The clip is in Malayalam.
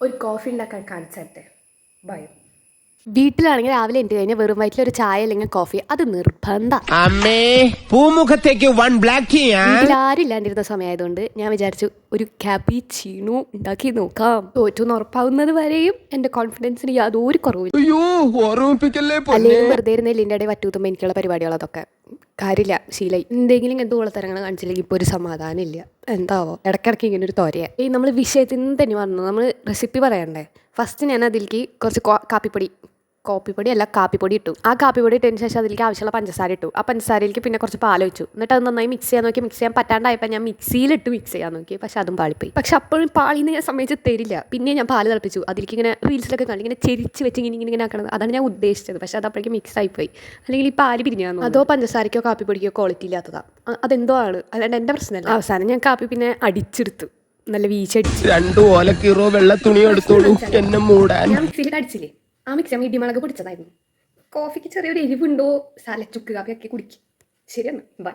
ഒരു കോഫി ഉണ്ടാക്കാൻ കാണിച്ചാട്ടെ ബൈ വീട്ടിലാണെങ്കിൽ രാവിലെ എന്റെ കഴിഞ്ഞാൽ വെറും വയറ്റിൽ ഒരു ചായ അല്ലെങ്കിൽ കോഫി അത് നിർബന്ധ. അമ്മേ പൂമുഖത്തേക്ക് വൺ ബ്ലാക്ക് ആരും ഇല്ലാണ്ടിരുന്ന സമയമായതുകൊണ്ട് ഞാൻ വിചാരിച്ചു ഒരു കാപ്പി ചീണു ഉണ്ടാക്കി നോക്കാം. തോറ്റു ഉറപ്പാവുന്നത് വരെയും എന്റെ കോൺഫിഡൻസിന് യാതൊരു കുറവില്ല അല്ലെങ്കിൽ വെറുതെ ഇരുന്ന ലിന്റെ ഇടയിൽ വറ്റൂത്തുമ്പോൾ എനിക്കുള്ള പരിപാടികൾ അതൊക്കെ കാര്യമില്ല. ശീല എന്തെങ്കിലും എന്ത് ഉള്ളത്തരങ്ങൾ കാണിച്ചില്ലെങ്കിൽ ഇപ്പോൾ ഒരു സമാധാനം ഇല്ല. എന്താവോ? ഇടയ്ക്കിടയ്ക്ക് ഇങ്ങനെ ഒരു തോരയ. ഈ നമ്മൾ വിഷയത്തിൽ നിന്ന് തന്നെ വന്നു. നമ്മൾ റെസിപ്പി പറയണ്ടേ? ഫസ്റ്റ് ഞാൻ അതിലേക്ക് കുറച്ച് കാപ്പിപ്പൊടി കോപ്പിപ്പൊടി അല്ല കാപ്പിപ്പൊടി ഇട്ടു. ആ കാപ്പിപ്പൊടി ഇട്ടതിന് ശേഷം അതിലേക്ക് ആവശ്യമുള്ള പഞ്ചസാര ഇട്ടു. ആ പഞ്ചസാരയിലേക്ക് പിന്നെ കുറച്ച് പാൽ വെച്ചു എന്നിട്ട് അത് നന്നായി മിക്സ് ചെയ്യാൻ നോക്കി. മിക്സ് ചെയ്യാൻ പറ്റാണ്ടായപ്പോൾ ഞാൻ മിക്സിയിലിട്ട് മിക്സ് ചെയ്യാൻ നോക്കി. പക്ഷെ അതും പാളിപ്പോയി. പക്ഷെ അപ്പോഴും പാളിന്ന് ഞാൻ സമ്മതിച്ച് തരില്ല. പിന്നെ ഞാൻ പാൽ തിളപ്പിച്ചു. അതിലേക്ക് ഇങ്ങനെ റീൽസിലൊക്കെ കണ്ടു ഇങ്ങനെ ചെരിച്ച് വെച്ച് ഇങ്ങനെ ഇങ്ങനെ ഇങ്ങനെ ആക്കണത്. അതാണ് ഞാൻ ഉദ്ദേശിച്ചത്. പക്ഷെ അത് അപ്പോഴേക്കും മിക്സ് ആയിപ്പോയി. അല്ലെങ്കിൽ ഈ പാൽ പിരിഞ്ഞാന്നു അതോ പഞ്ചസാരയ്ക്കോ കാപ്പിപ്പൊടിക്കോ ക്വാളിറ്റി ഇല്ലാത്തതാ? അതെന്തോ ആണ്. അല്ലാണ്ട് എന്റെ പ്രശ്നമല്ല. അവസാനം ഞാൻ കാപ്പി പിന്നെ അടിച്ചെടുത്തു. നല്ല വീശടിച്ചു രണ്ടു ഓലക്കീറോ വെള്ള തുണി എടുത്തോളൂ. എന്നെ മൂടാൻ. ഞാൻ മിക്സിയിൽ അടിച്ചില്ലേ? ആ മിക്സി ഞാൻ ഇടിമുളക് പൊടിച്ചതായിരുന്നു. കോഫിക്ക് ചെറിയൊരു എരിവുണ്ടോ? സലച്ചുക്ക് കാപ്പിയൊക്കെ കുടിക്കും. ശരിയെന്നാ. ബൈ